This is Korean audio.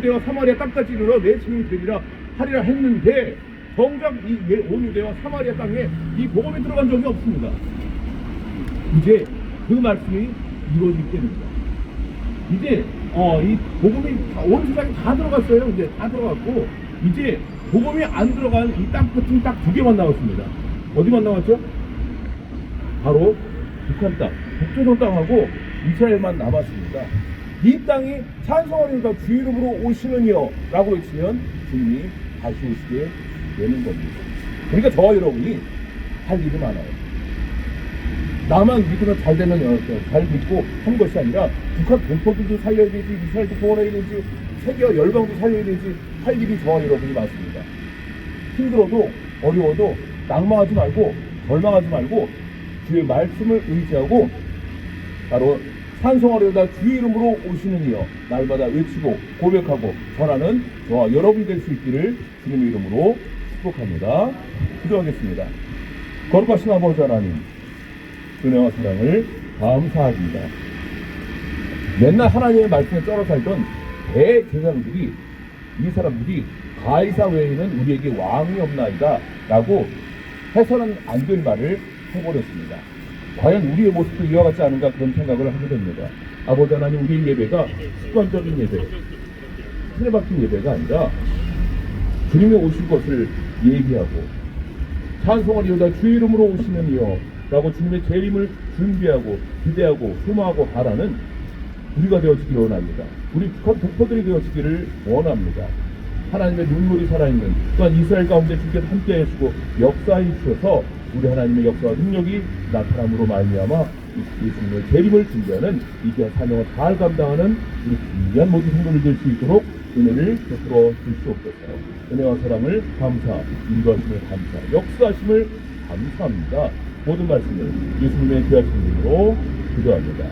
온유대와 사마리아 땅까지 이르러 내 증인이 되리라 하리라 했는데 정작 이 예- 온유대와 사마리아 땅에 이 복음이 들어간 적이 없습니다. 이제 그 말씀이 이루어질 때입니다. 이제 어, 이 복음이 다- 온 세상에 다 들어갔어요. 이제 다 들어갔고 이제 복음이 안 들어간 이 땅 끝은 딱 두 개만 남았습니다. 어디만 남았죠? 바로 북한 땅, 북조선 땅하고 이스라엘만 남았습니다. 이 땅이 찬송하리로다 주 이름으로 오시는 이여라고 외치면 주님이 다시 오시게 되는 겁니다. 그러니까 저와 여러분이 할 일이 많아요. 나만 믿으면 잘 되는 어, 잘 믿고 한 것이 아니라 북한 동포들도 살려야 되지 이스라엘도 구원해야 되지 세계 열방도 살려야 되지 할 일이 저와 여러분이 많습니다. 힘들어도 어려워도 낙망하지 말고 절망하지 말고 주의 말씀을 의지하고 바로 찬송하려다 주의 이름으로 오시는 이여 날마다 외치고 고백하고 전하는 저와 여러분이 될 수 있기를 주님의 이름으로 축복합니다. 기도하겠습니다. 거룩하신 아버지 하나님 은혜와 사랑을 감사합니다. 맨날 하나님의 말씀에 쩔어 살던 대제사장들이 이 사람들이 가이사 외에는 우리에게 왕이 없나이다 라고 해서는 안 될 말을 해버렸습니다. 과연 우리의 모습도 이와 같지 않은가 그런 생각을 하게 됩니다. 아버지 하나님 우리의 예배가 습관적인 예배, 틀에 박힌 예배가 아니라 주님이 오실 것을 얘기하고 찬송을 이루다 주의 이름으로 오시는 이여 라고 주님의 재림을 준비하고 기대하고 소망하고 바라는 우리가 되어지기 원합니다. 우리 북한 독포들이 되어지기를 원합니다. 하나님의 눈물이 살아있는 또한 이스라엘 가운데 주께서 함께 하시고 역사해 주셔서 우리 하나님의 역사와 능력이 나타남으로 말미암아 이- 예수님의 재림을 준비하는 이 귀한 사명을 잘 감당하는 우리 귀한 모든 성도들 될 수 있도록 은혜를 베풀어 주시옵소서. 은혜와 사랑을 감사, 인도하심을 감사, 역사하심을 감사합니다. 모든 말씀을 예수님의 귀하신 이름으로 기도합니다.